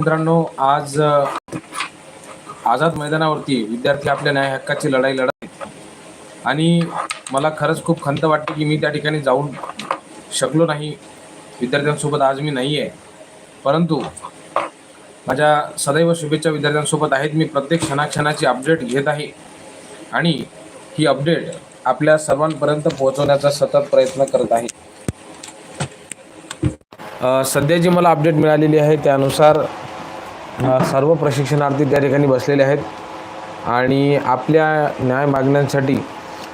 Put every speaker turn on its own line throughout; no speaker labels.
मित्रांनो आज आझाद मैदानावरती विद्यार्थी आपल्या न्याय हक्काची लढाई लढत आणि मला खरंच खूप खंत वाटते की मी त्या ठिकाणी जाऊन शकलो नाही. विद्यार्थ्यांसोबत आज मी नाही आहे परंतु माझ्या सदैव शुभेच्छा विद्यार्थ्यांसोबत आहेत. मी प्रत्येक क्षणाक्षणाची अपडेट घेत आहे. आणि ही अपडेट आपल्या सर्वांपर्यंत पोहोचवण्याचा सतत प्रयत्न करत आहे. सध्या जी मला अपडेट मिळालेली आहे त्यानुसार सर्व प्रशिक्षणार्थी त्या ठिकाणी बसलेले आहेत. आणि आपल्या न्याय मागण्यांसाठी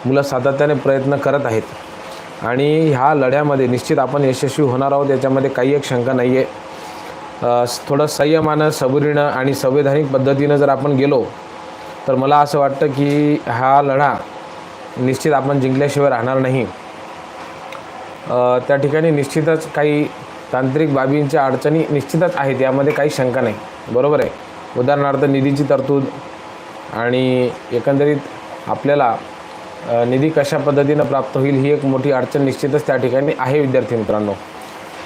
मुलं सातत्याने प्रयत्न करत आहेत. आणि ह्या लढ्यामध्ये निश्चित आपण यशस्वी होणार आहोत याच्यामध्ये काही एक शंका नाही आहे थोडं संयमानं सबुरीनं आणि संवैधानिक पद्धतीनं जर आपण गेलो तर मला असं वाटतं की हा लढा निश्चित आपण जिंकल्याशिवाय राहणार नाही. त्या ठिकाणी निश्चितच काही तांत्रिक बाबींच्या अडचणी निश्चितच आहेत यामध्ये काही शंका नाही. बरोबर आहे. उदाहरणार्थ निधीची तरतूद आणि एकंदरीत आपल्याला निधी कशा पद्धतीनं प्राप्त होईल ही एक मोठी अडचण निश्चितच त्या ठिकाणी आहे विद्यार्थी मित्रांनो.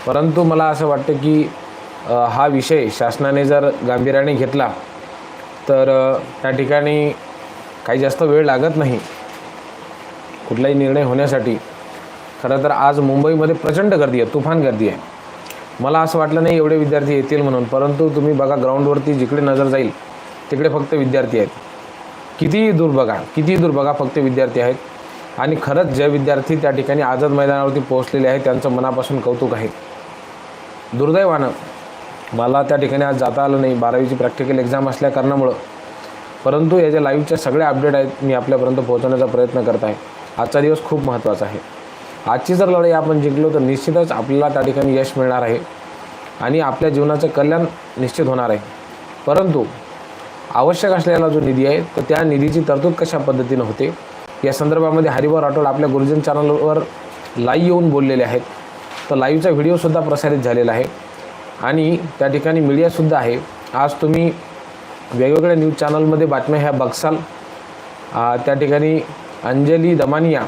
परंतु मला असं वाटतं की हा विषय शासनाने जर गांभीर्याने घेतला तर त्या ठिकाणी काही जास्त वेळ लागत नाही. कुठलाही निर्णय होण्यासाठी. खरं तर आज मुंबईमध्ये प्रचंड गर्दी आहे तुफान गर्दी आहे. मला असं वाटलं नाही एवढे विद्यार्थी येतील म्हणून परंतु तुम्ही बघा ग्राउंडवरती जिकडे नजर जाईल तिकडे फक्त विद्यार्थी आहेत. कितीही दूर बघा कितीही दूर बघा फक्त विद्यार्थी आहेत. आणि खरंच जे विद्यार्थी त्या ठिकाणी आझाद मैदानावरती पोहोचलेले आहेत त्यांचं मनापासून कौतुक आहे. दुर्दैवानं मला त्या ठिकाणी आज जाता आलं नाही. बारावीची प्रॅक्टिकल एक्झाम असल्या कारणामुळं. परंतु याच्या लाईव्हच्या सगळ्या अपडेट आहेत मी आपल्यापर्यंत पोहोचवण्याचा प्रयत्न करत आहे. आजचा दिवस खूप महत्त्वाचा आहे. आजची जर लढाई आपण जिंकलो तर निश्चितच आपल्याला त्या ठिकाणी यश मिळणार आहे. आणि आपल्या जीवनाचं कल्याण निश्चित होणार आहे. परंतु आवश्यक असलेला जो निधी आहे तर त्या निधीची तरतूद कशा पद्धतीनं होते? या संदर्भामध्ये हरिभाऊ राठोड आपल्या गुरुजन चॅनलवर लाईव्ह येऊन बोललेले आहेत. तर लाईव्हचा व्हिडिओसुद्धा प्रसारित झालेला आहे. आणि त्या ठिकाणी मीडियासुद्धा आहे. आज तुम्ही वेगवेगळ्या न्यूज चॅनलमध्ये बातम्या ह्या बघसाल. त्या ठिकाणी अंजली दमानिया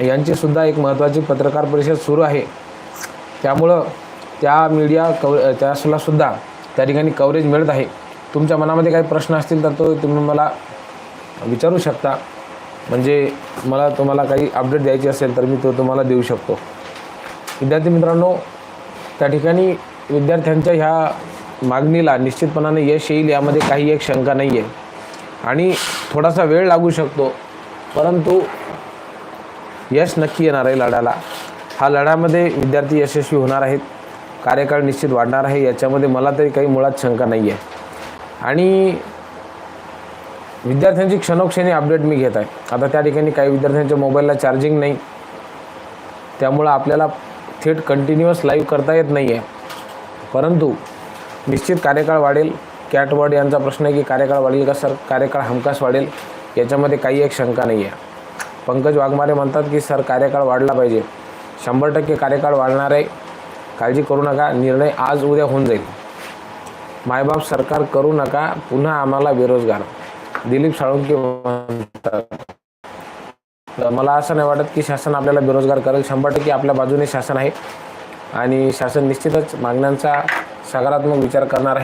यांचीसुद्धा एक महत्त्वाची पत्रकार परिषद सुरू आहे. त्यामुळं त्या मीडिया कव त्याला सुद्धा त्या ठिकाणी कव्हरेज मिळत आहे. तुमच्या मनामध्ये काही प्रश्न असतील तर तो तुम्ही मला विचारू शकता. म्हणजे मला तुम्हाला काही अपडेट द्यायची असेल तर मी तो तुम्हाला देऊ शकतो. विद्यार्थी मित्रांनो त्या ठिकाणी विद्यार्थ्यांच्या ह्या मागणीला निश्चितपणाने यश येईल यामध्ये काही एक शंका नाही आहे आणि थोडासा वेळ लागू शकतो. परंतु यश नक्की येणार आहे लढ्याला. हा लढ्यामध्ये विद्यार्थी यशस्वी होणार आहेत. कार्यकाळ निश्चित वाढणार आहे. याच्यामध्ये मला तरी काही मुळात शंका नाही आहे आणि विद्यार्थ्यांची क्षणोक्षणी अपडेट मी घेत आहे. आता त्या ठिकाणी काही विद्यार्थ्यांच्या मोबाईलला चार्जिंग नाही. त्यामुळं आपल्याला थेट कंटिन्युअस लाईव्ह करता येत नाही आहे परंतु निश्चित कार्यकाळ वाढेल. कॅटवर्ड यांचा प्रश्न आहे की कार्यकाळ वाढेल का? सर कार्यकाळ हमखास वाढेल. याच्यामध्ये काही एक शंका नाही आहे पंकज वाघमारे म्हणतात की सर कार्यकाळ वाढला पाहिजे. शंभर टक्के कार्यकाळ वाढणार आहे. काळजी करू नका. निर्णय आज उद्या होऊन जाईल. मायबाप सरकार करू नका. पुन्हा आम्हाला बेरोजगार. दिलीप साळुंके म्हणतात तर मला असं नाही वाटत की शासन आपल्याला बेरोजगार करेल. शंभर टक्के आपल्या बाजूने शासन आहे आणि शासन निश्चितच मागण्यांचा सकारात्मक विचार करणार आहे.